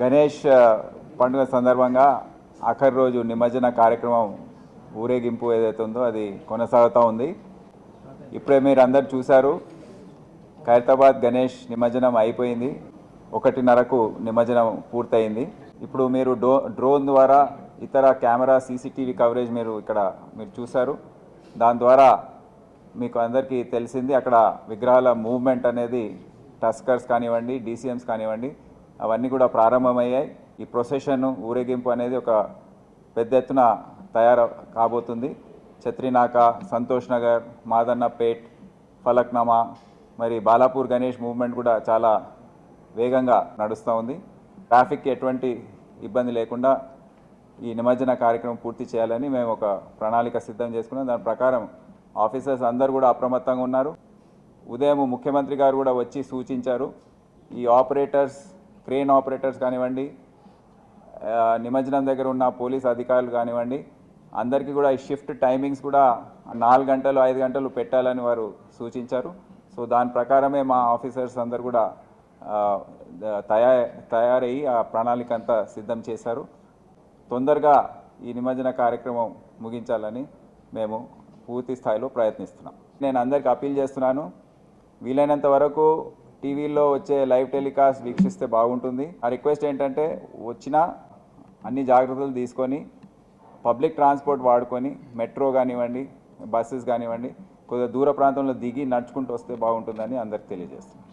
గణేష్ పండుగ సందర్భంగా ఆఖరి రోజు నిమజ్జన కార్యక్రమం ఊరేగింపు ఏదైతే ఉందో అది కొనసాగుతూ ఉంది. ఇప్పుడే మీరు అందరు చూశారు ఖైరతాబాద్ గణేష్ నిమజ్జనం అయిపోయింది. ఒకటిన్నరకు నిమజ్జనం పూర్తయింది. ఇప్పుడు మీరు డ్రో డ్రోన్ ద్వారా ఇతర కెమెరా సీసీటీవీ కవరేజ్ మీరు ఇక్కడ మీరు చూశారు. దాని ద్వారా మీకు అందరికీ తెలిసింది అక్కడ విగ్రహాల మూవ్మెంట్ అనేది టస్కర్స్ కానివ్వండి డీసీఎంస్ కానివ్వండి అవన్నీ కూడా ప్రారంభమయ్యాయి. ఈ ప్రొసెషన్ ఊరేగింపు అనేది ఒక పెద్ద ఎత్తున తయారు కాబోతుంది. ఛత్రినాక సంతోష్ నగర్ మాదన్నపేట్ ఫలక్నామా మరి బాలాపూర్ గణేష్ మూవ్మెంట్ కూడా చాలా వేగంగా నడుస్తూ ఉంది. ట్రాఫిక్కి ఎటువంటి ఇబ్బంది లేకుండా ఈ నిమజ్జన కార్యక్రమం పూర్తి చేయాలని మేము ఒక ప్రణాళిక సిద్ధం చేసుకున్నాం. దాని ప్రకారం ఆఫీసర్స్ అందరూ కూడా అప్రమత్తంగా ఉన్నారు. ఉదయం ముఖ్యమంత్రి గారు కూడా వచ్చి సూచించారు. ఈ ఆపరేటర్స్ క్రేన్ ఆపరేటర్స్ కానివ్వండి నిమజ్జనం దగ్గర ఉన్న పోలీస్ అధికారులు కానివ్వండి అందరికీ కూడా ఈ షిఫ్ట్ టైమింగ్స్ కూడా నాలుగు గంటలు ఐదు గంటలు పెట్టాలని వారు సూచించారు. సో దాని ప్రకారమే మా ఆఫీసర్స్ అందరు కూడా తయా తయారయ్యి ఆ ప్రణాళిక అంతా సిద్ధం చేశారు. తొందరగా ఈ నిమజ్జన కార్యక్రమం ముగించాలని మేము పూర్తి స్థాయిలో ప్రయత్నిస్తున్నాం. నేను అందరికీ అప్పీల్ చేస్తున్నాను. వీలైనంత వరకు టీవీలో వచ్చే లైవ్ టెలికాస్ట్ వీక్షిస్తే బాగుంటుంది. ఆ రిక్వెస్ట్ ఏంటంటే వచ్చినా అన్ని జాగ్రత్తలు తీసుకొని పబ్లిక్ ట్రాన్స్పోర్ట్ వాడుకొని మెట్రో కానివ్వండి బస్సెస్ కానివ్వండి కొద్దిగా దూర ప్రాంతంలో దిగి నడుచుకుంటూ వస్తే బాగుంటుందని అందరికి తెలియజేస్తున్నాను